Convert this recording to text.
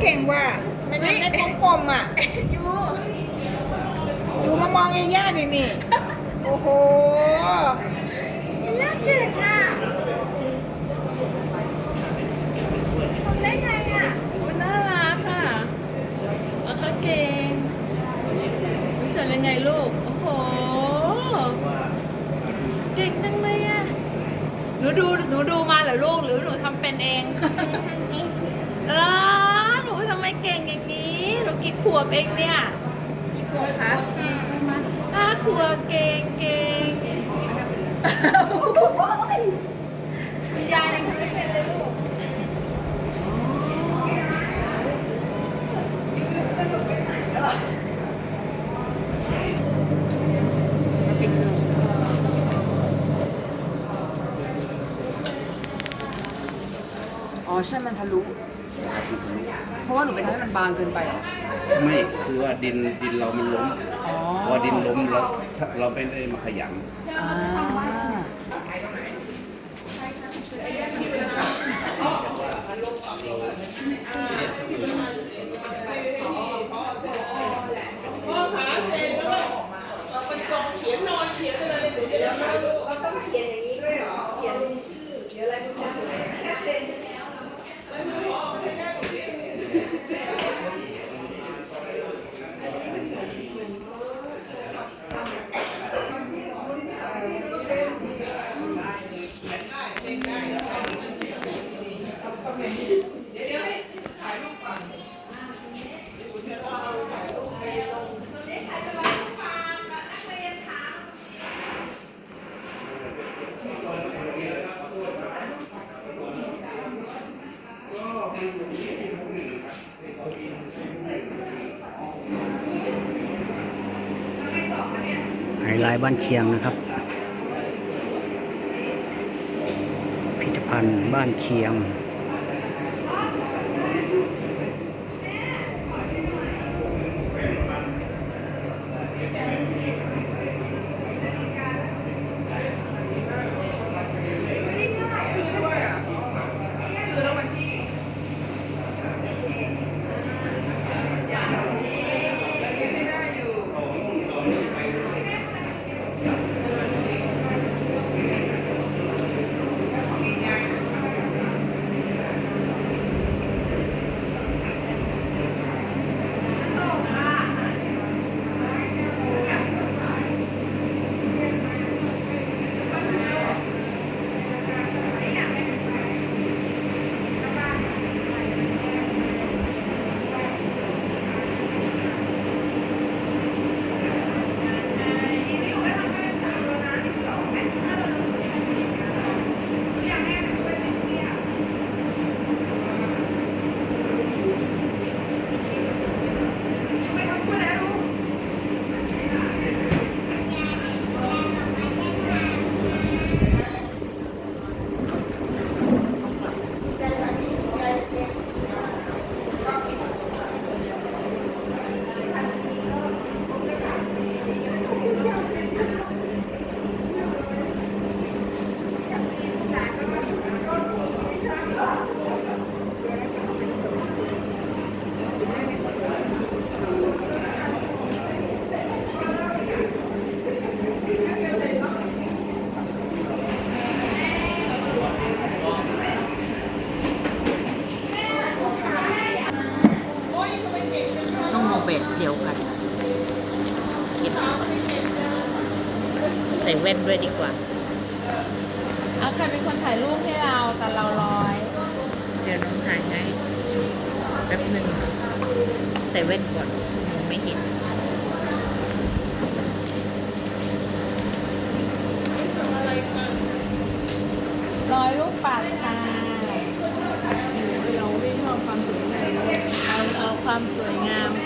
เก่งว่ะไม่ได้เล่นกลมๆอะยูอยู่มามองเองย่าดินี่ โอ้โหยากเก่งอะทำได้ไงอะอุ๊ยน่ารักค่ะแล้วเขาเก่งรู้จักยังไงลูก โอ้โห เก่งจังเลยอะ หนูดู หนูดูมาเหรอลูก หรือหนูทำเป็นเอง เออหนูทำ ไมเก่งอย่างนี้หนูกี่ขวบเองเนี่ยกี่ขวบคะห้าขวบเก่งเก่งคุณยายยังทำไม่เป็นเลยลูกเป็นเครื่องอ๋อใช่มันทะลุ เพราะว่าหนูไปทำให้มันบางเกินไปเหรอไม่คือว่าดินดินเรามันล้มอ๋อพอดินล้มแล้วเราไม่ได้มาขยันอ่าไไฮไลท์บ้านเชียงนะครับ พิพิธภัณฑ์บ้านเชียง ส่แว่นด้วยดีกว่า เอาใครเป็นคนถ่ายรูปให้เราแต่เราลอย เดี๋ยวน้องถ่ายให้แป๊บหนึ่งใส่แว่นก่อนมองไม่เห็น ลอยลูกปัดค่ะเราไม่ชอบความสวยงามเราเอาความสวยงามค่ะ